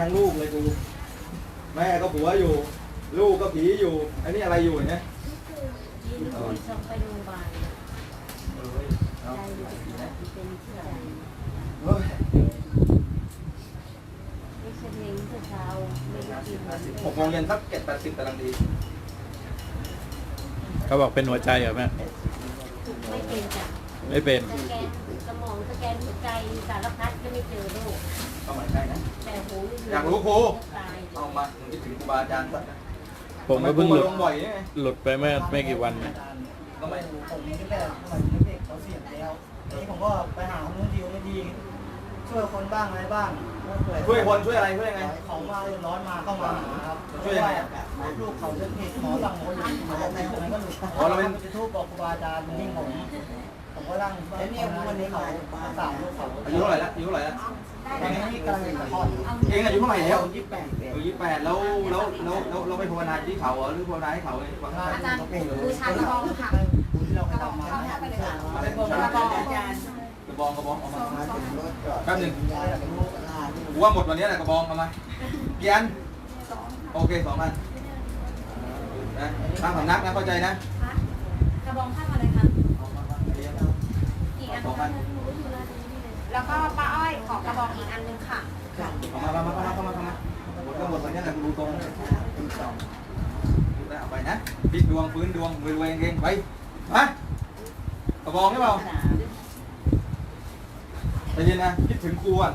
ทั้งลูกเลยกู แม่ก็ผัวอยู่ ลูกก็ผีอยู่ อันนี้อะไรอยู่เนี่ยที่ลูกส่งไปโรงพยาบาลเอ้ยเอาใจอยู่ที่เป็นที่ใจเฮ้ยเอ็กซเรย์เมื่อเช้าไม่ได้กินห้าสิบหกโมงเย็นสักเจ็ดแปดสิบกำลังดีเขาบอกเป็นหัวใจเหรอแม่ไม่เป็นจ้ะ ไม่เป็น สแกนสมองสแกนหัวใจสารพัดก็ไม่เจอโรคเข้ามาใกล้นะ แต่หูนี่อยากรู้ครู ตายเอามาผมคิดถึงครูบาอาจารย์สักผมก็เพิ่งหลุด ทำไมครูมาลงบ่อยเนี่ยหลุดไปเมื่อไม่กี่วันเนี่ยก็ไม่ผมนี่แรกสมัยเด็กๆเขาเสียแล้วทีนี้ผมก็ไปหาคนนู้นดีคนนี้ดีช่วยคนบ้างอะไรบ้างช่วยคนช่วยอะไรช่วยยังไง ของมาเดือดร้อนมาเข้ามาครับช่วยยังไงอะ ลูกเขาเรื่องผิดหมอสั่งหมออยู่หมอในคนนั้นก็หลุดอ๋อเราเป็นจะทูบบอกครูบาอาจารย์นิ่งผม ผมก็นั่งแล้วเนี่ยวันนี้เขาสามลูกเขาอายุเท่าไหร่ละอายุเท่าไหร่ละตอนนี้กำลังจะคลอดเองอายุเท่าไหร่แล้วยี่สิบแปดอายุยี่สิบแปดแล้วแล้วแล้วแล้วเราไปภาวนาที่เขาเหรอหรือภาวนาให้เขาเลยว่าอาจารย์บูชากระบองค่ะที่เราไปทำมาอะไรกระบองอาจารย์กระบองกระบองเอามาแป๊บหนึงกูว่าหมดวันนี้แหละกระบองเอามากี่อันโอเคสองอันนะตามสำนักนะเข้าใจนะกระบองข้างอะไรคะ แล้วก็ป้าอ้อยขอกระบอกอีกอันหนึงค่ะเอามามามาเข้ามาเข้ามาเข้ามาหมดก็หมดวันนี้แหละกูดูตรงดูได้เอาไปนะปิดดวงฟื้นดวงรวยๆเองๆไปมากระบอกได้เปล่าใจเย็นนะคิดถึงครูอะ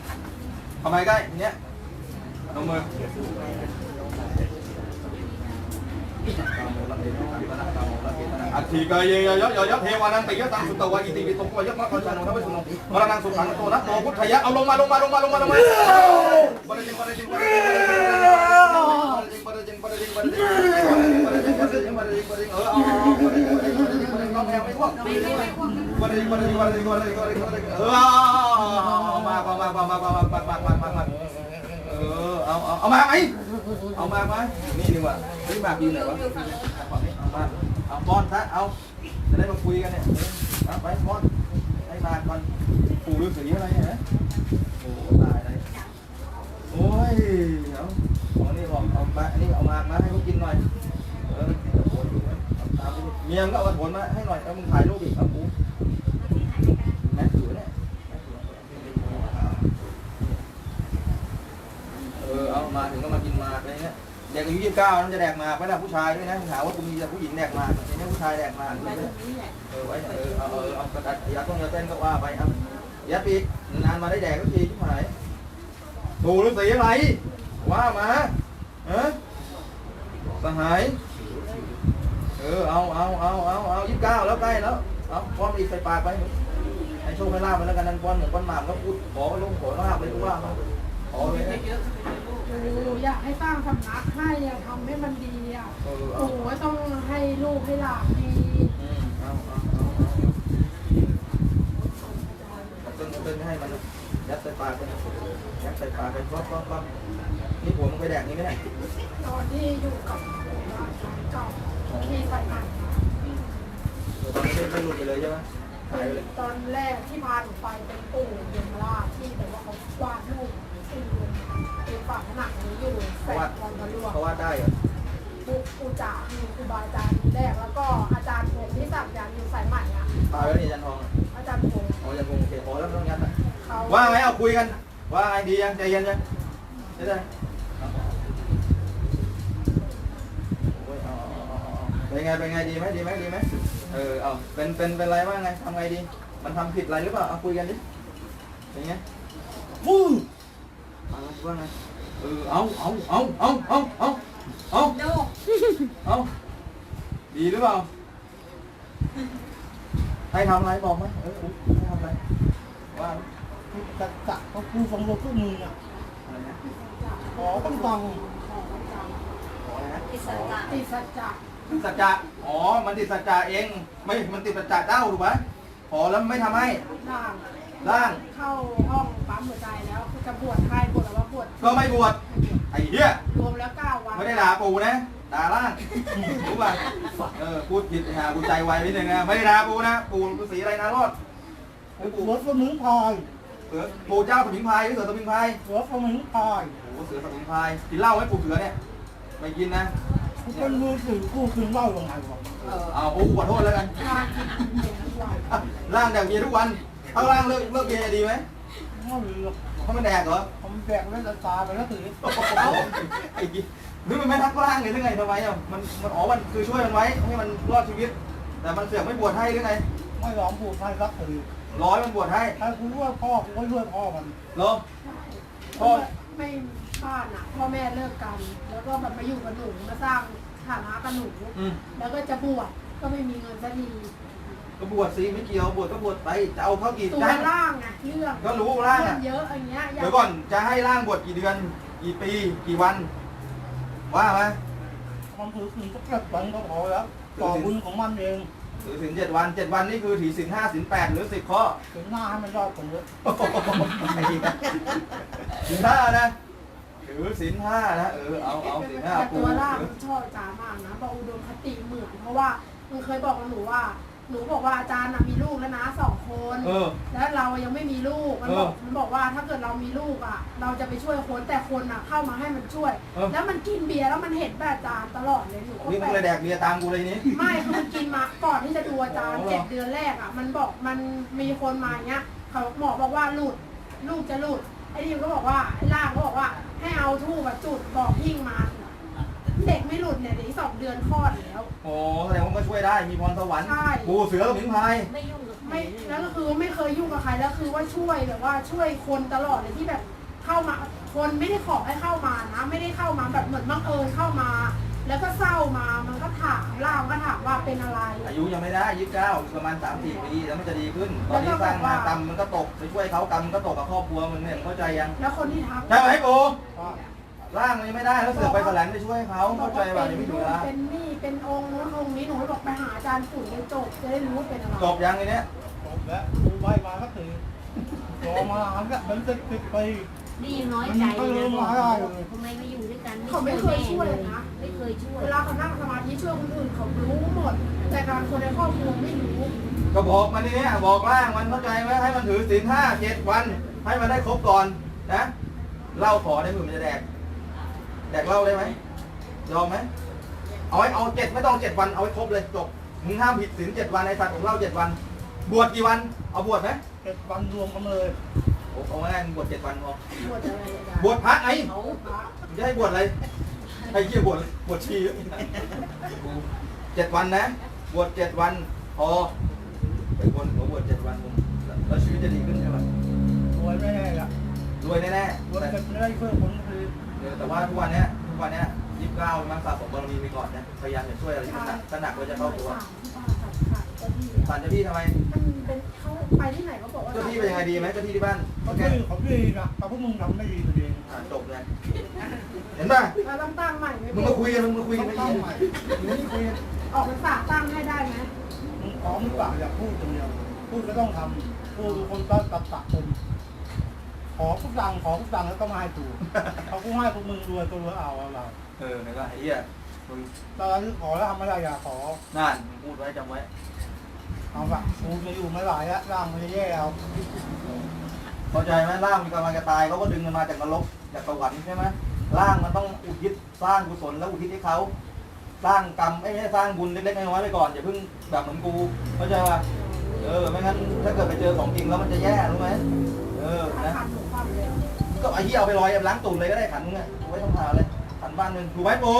ไปเข้ามาใกล้ทีเนี้ยลงมืออัตถิกายเยยยะยะเทวานันติยะตังสุตวะอิติปิโตวะยะมะคันชันโนทวะสุโนมรณังสุขังโตนะโตพุทธยะเอาลงมาลงมาลงมาลงมาลงมาบริจิงบริจิงบริจิงบริจิงบริจิงบริจิงบริจิงบริจิงบริจิงบริจิงบริจิงเออเอา เอาบริจิงบริจิงบริจิงบริจิงต้องแพงไม่พวกไม่ไม่ไม่พวกบริบริบริบริบริบริเออมามามามามามามามามามามาเออเอาเอาเอามาไหมเอามาไหมนี่ดีกว่านี่มากอยู่ไหนวะเอามาเอาบอลซะเอาจะได้มาคุยกันเนี่ยเอาไปบอลให้มาก่อนปู่ฤาษีอะไรเนี่ยโอ้ตายเลยโอ้ยเอาเอานี่บอกเอามาอันนี้เอามามาให้เขากินหน่อยเออตามไปเมียมก็เอาผลมาให้หน่อยแล้วมึงถ่ายรูปอีกเอาปูแม่ถือเนี่ยเออเอามาถึงก็มากินมาอะไรเงี้ยเด็กอายุยี่สิบเก้านั่นจะแดกมาไม่ได้ผู้ชายด้วยนะถามว่ากูมีแต่ผู้หญิงแดกมากทีนี้ผู้ชายแดกมาเออไว้เออเอาเออเอากระดาษยาต้องยาเต้นก็ว่าไปเอายัดปีกนานมาได้แดกก็ทีที่หายถูหรือสีอะไรว่ามาเออสหาย ออเอาเอาเอาเอาเอายี่สิบเก้าแล้วใกล้แล้วเอาพร้อมอีกใส่ปากไปให้โชคให้ลาบไปแล้วกันนั่นป้อนหนึ่งป้อนหมากก็พูดขอลงขอลาบเลยก็ว่ามาขอเลยนะปู่อยากให้สร้างสำนักให้อะทำให้มันดีอะเออเอาปู่ก็ต้องให้ลูกให้หลานดีอืมเอาเอาเอาเอาตึงตึงให้มันยัดใส่ปากไปยัดใส่ปากไปป๊อปป๊อปป๊อปนี่ผมมึงไปแดกนี่ไม่ได้ตอนที่อยู่กับปู่อะเก่าที่ใส่หนัก ตอนนี้ไม่หลุดไปเลยใช่ไหมหายไปเลยตอนแรกที่พาหนูไปเป็นปู่เยมราชที่แบบว่าเขาวาดรูปที่เป็นฝาผนังนี้อยู่แฝดวันพระร่วงเขาวาดได้เหรอปู่ปู่จ๋ามีครูบาอาจารย์แรกแล้วก็อาจารย์ผมที่สักยันต์อยู่สายใหม่อะตายแล้วนี่ยันทองอะอาจารย์ผมอ๋อยันคงโอเคขอแล้วไม่ต้องยัดนะเขาว่าไงเอาคุยกัน ว่าไงดียังใจเย็นยังได้ได้ เอาเป็นไงเป็นไงดีไหมดีไหมดีไหมเออเอาเป็นเป็นเป็นไรบ้างไงทำไงดี มันทำผิดอะไรหรือเปล่าเอาคุยกันดิเป็นไงวู้เอาว่าไงเออเอาเอาเอาเอาเอาเอาเอาดูเอาดีหรือเปล่าให้ทำอะไรบอกไหมเออให้ทำอะไรว่าจักจักก็กูฟังรถพวกมึงอะอะไรนะขอต้องฟังขออะไรนะอิสระติดสัจจะติด สัจจะอ๋อ มันติดสัจจะเอง ไม่ มันติดสัจจะเจ้าถูกไหมขอแล้วไม่ทำให้ด่างร่าง เข้าห้องปั๊มหัวใจแล้วจะบวชให้บวชแล้วว่าบวชก็ไม่บวช ไอ้เหี้ยบรวมแล้วเก้าวันไม่ได้ด่าปูนะ ด่าล่าง รู้ป่ะ เออ พูดผิดหากูใจไวนิดนึงนะ ไม่ได้ด่าปูนะ ปูฤาษีอะไรนะรอด หัวสมิงพรายเสือปูเจ้าสมิงพรายหรือเสือสมิงพรายหัวสมิงพรายโอ้โหเสือสมิงพรายกินเหล้าไหมปูเสือเนี่ย ไม่กินนะ กูเป็นมือถือกูคืนเหล่ายังไงวะเอาปูขอโทษแล้วกันร่างกินเบียร์ทุกวัน ร่างแดกเบียร์ทุกวันถ้าร่างเลิกเลิกเบียร์จะดีไหมไม่รู้หรอกเขาไม่แดกเหรอผมแบกเล่นตาไปแล้วถือเอ้าไอ้กี้หรือมันไม่ทักร่างเลยหรือไงทำไมอะมันมันอ๋อมันคือช่วยมันไว้ให้มันรอดชีวิต แต่มันเสือกไม่บวชให้หรือไงไม่ยอมพูดให้รับถือร้อยมันบวชให้ถ้ากูว่าพ่อกูก็ช่วยพ่อมันเหรอพ่อไม่ บ้านอะพ่อแม่เลิกกัน แล้วก็แบบมาอยู่กับหนูมาสร้างฐานะกับหนู อืมแล้วก็จะบวชก็ไม่มีเงินสักทีก็บวชสิไม่เกี่ยวบวชก็บวชไปจะเอาเข้ากี่ตัวได้ร่างไงเรื่องก็รู้ร่างเรื่อะองเยอะอย่างเงี้ยเดี๋ยวก่อนจะให้ร่างบวชกี่เดือน กี่ปีกี่วัน ว่าไหมมันถือคืนสักเจ็ดวันก็พอแล้วต่อบุญของมันเองถือศีลเจ็ดวันเจ็ดวันนี่คือถือศีลห้าศีลแปดหรือสิบข้อ ถึงหน้าให้มันรอดผมเลยศีลห้านะ ถือศีลห้านะเออเอาเอาศีลห้าแต่ปูตัวร่างมันชอบอาจารย์มากนะบอกอุดมคติเหมือนเพราะว่ามันเคยบอกกับหนูว่า หนูบอกว่าอาจารย์น่ะมีลูกแล้วนะสองคน เออ แล้วเรายังไม่มีลูก มันบอกเออมันบอกว่าถ้าเกิดเรามีลูกอะ เราจะไปช่วยคนแต่คนอะเข้ามาให้มันช่วย เออ แล้วมันกินเบียร์แล้วมันเห็นแบบอาจารย์ตลอดเลยหนูก็นี่มึแปงลเลยแดกกเบียร์ตามกูเลยนี่ ไม่คือมันกินมาก่อนที่จะดูอาจารย์อ๋อเหรอ เจ็ดเดือนแรกอะ มันบอกมันมีคนมาอย่างเงี้ยเขาหมอบอกว่าหลุด ลูกจะหลุด ไอ้ดิวก็บอกว่าไอ้ล่างก็บอกว่าให้เอาทูบแบบจุดบอกยิ่งมาเด็กไม่หลุดเนี่ยเดี๋ยวอีกสองเดือนคลอดแล้ว โอ้แสดงว่ามันก็ช่วยได้มีพรสวรรค์ใช่ ปูเสือกับหมิงพราย ไม่ยุ่งกับใครไม่แล้วก็คือไม่เคยยุ่งกับใครแล้วคือว่าช่วยแบบว่าช่วยคนตลอดเลยที่แบบเข้ามาคนไม่ได้ขอให้เข้ามานะ ไม่ได้เข้ามาแบบเหมือนบังเอิญเข้ามา แล้วก็เศร้ามามันก็ถามล่ามก็ถามว่าเป็นอะไร อายุยังไม่ได้ยี่สิบเก้าประมาณสามสี่ปีแล้วมันจะดีขึ้น ตอนนี้สร้างมากรรมมันก็ตกไปช่วยเขากรรมมันก็ตกกับครอบครัวมึงเนี่ยมึงเข้าใจยังแล้วคนที่ทักใช่ไหมปูว่าร่างมันยังไม่ได้แล้วเสือกไปแสลงไปช่วยเขาบอเข้ากใจว่าป่ะเป็ยังนไม่ถึงนู่เวนลาเป็นนี่เป็นองค์นู้นองค์นี้หนูเลยบอกไปหาอาจารย์ฝุ่นเลยจบจะได้รู้ว่าเป็นอะไรจบยังไงเนี้ยจบแล้วกูใบมาก็ถือรอมาหันก็เป็นสิบสิบปี นี่ยังน้อยใจนะบอกทำไมไม่อยู่ด้วยกันเขาไม่เคยช่วยเลยนะ ไม่เคยช่วยเวลาเขานั่งสมาธิช่วยคนอื่นเขารู้หมด แต่การคนในครอบครัวไม่รู้ ก็บอกมันนี่เนี่ยบอกร่างมันเข้าใจไหมให้มันถือศีลห้าเจ็ดวัน ให้มันได้ครบก่อนนะเหล้าขอได้หมื่นมันจะแดก แดกเหล้าได้ไหมยอมไหมเอาไว้เอาเจ็ดไม่ต้องเจ็ดวันเอาไว้ครบเลยจบมึงห้ามผิดศีลเจ็ดวันในสัตว์ของเหล้าเจ็ดวัน บวชกี่วัน เอาบวชไหมเจ็ดวันรวมกันเลยโอ้ เอาง่ายๆมึงบวชเจ็ดวันพอบวชอะไรอาจารย์บวชพระไงเขาพระมึงจะให้บวชอะไรไอ้เหี้ยบวชบวชชีเจ็ดวันนะบวชเจ็ดวันพอไปบนหัวบวชเจ็ดวันมึงแล้วชีวิตจะดีขึ้นใช่ไหมรวยไม่แน่ละรวยแน่รวยๆแต่จะไม่ได้เพื่อคนคือแต่ว่าทุกวันเนี้ยทุกวันเนี้ยยี่สิบเก้ามันสะสมบารมีไปก่อนนะพยายามจะช่วยอะไรที่มันหนักถ้าหนักเราจะเข้าตัว สารที่บ้านขาดเจ้าที่สันเจ้าที่ทำไมมันเป็นเขาไปที่ไหนเขาบอกว่าเจ้าที่เป็นยังไงดีไหมเจ้าที่ที่บ้านเขาโอเคดีเขาดีนะแต่พวกมึงทำไม่ดีตัวเองอ่าจบเลยเห็นป่ะเราต้องตั้งใหม่ไหมมึงมาคุยกันมึงมาคุยกันไม่ดีมึงนี่คุยกันออกพรรษาตั้งให้ได้ไหมมึงพร้อมหรือเปล่าอยากพูดคนเดียวพูดก็ต้องทำพูดทุกคนต้องตัดตัดคนขอทุกดังขอทุกดังแล้วก็มาให้กูเขากูให้พวกมึงรวยก็รวยเอาเอาเราเออแล้วก็ไอ้เหี้ยมึงตอนนี้ขอแล้วทำไม่ได้อย่าขอนั่นมึงพูดไว้จำไว้ เอาละกูจะอยู่ไม่ไหวแล้วร่างมันจะแย่เอาเข้าใจไหมร่างมันกำลังจะตายเขาก็ดึงมันมาจากนรกจากสวรรค์ใช่ไหมร่างมันต้องอุทิศสร้างกุศลแล้วอุทิศให้เขาสร้างกรรมไม่ใช่สร้างบุญเล็กๆน้อยๆไปก่อนอย่าเพิ่งแบบเหมือนกูเข้าใจป่ะเออไม่งั้นถ้าเกิดไปเจอของจริงแล้วมันจะแย่รู้ไหมเออถ้านะขาดหนูความเร็วก็ไอ้ที่เอาไปลอยล้างตุ่นเลยก็ได้ขันนึงอะไว้ต้องหาเลยขันบ้านหนึ่งถูกไหมปู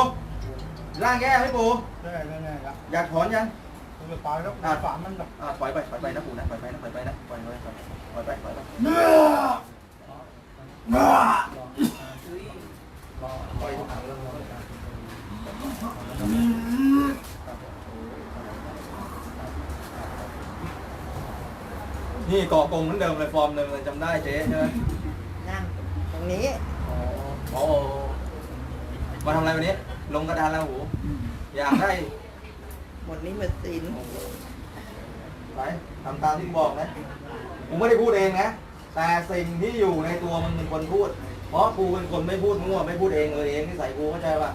ร่างแย่ไหมปูแย่แน่ๆละอยากถอนยัง กูจะตายแล้วฝามันแบบอ่าปล่อยไปปล่อยไปนะปูนะปล่อยไปนะปล่อยไปนะปล่อยไปปล่อยไปปล่อยไปปล่อยทุกครั้งเลยนี่เกาะกงเหมือนเดิมเลยฟอร์มเดิมเลยจำได้เจ๊ใช่ไหมนั่งตรงนี้อ๋อมาทำอะไรวันนี้ ลงกระดานแล้วหู อยากได้ห มดนี้หมดสินไปทำตามที่บอกนะกูไม่ได้พูดเองนะ แต่สิ่งที่อยู่ในตัวมึงเป็นคนพูด เพราะกูเป็นคนไม่พูดมั่วไม่พูดเองเออเองที่ใส่กูเข้าใจป่ะ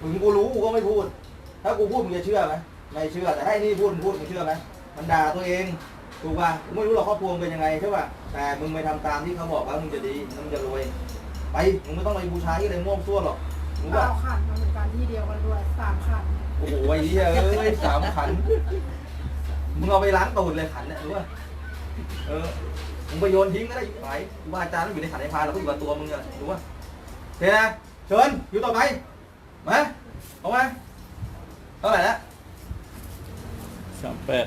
ถึงกูรู้กูก็ไม่พูด ถ้ากูพูดมึงจะเชื่อไหมไม่เชื่อแต่ให้นี่พูดมึงพูดมึงเชื่อไหมมันด่าตัวเองถูกป่ะกูไม่รู้หรอกครอบครัวเป็นยังไงใช่ป่ะแต่มึงไปทำตามที่เขาบอกว่ามึงจะดีมึงจะรวยไปมึงไม่ต้องไปบูชาที่อะไรม่วงซั่วหรอก รู้ป่ะเอาขันมาเหมือนกันที่เดียวกันด้วยสามขันโอ้โหไอ้เหี้ยเอ้ยสามขัน มึงเอาไปล้างตูดเลยขันเนี่ยรู้ป่ะเออ มึงไปโยนทิ้งก็ได้ไหนครูบาอาจารย์ต้องอยู่ในขันในพานเราก็อยู่กับตัวมึงอะรู้ป่ะโอเคนะเชิญอยู่ต่อไป มาเอามาเท่าไหร่แล้ว สามแปด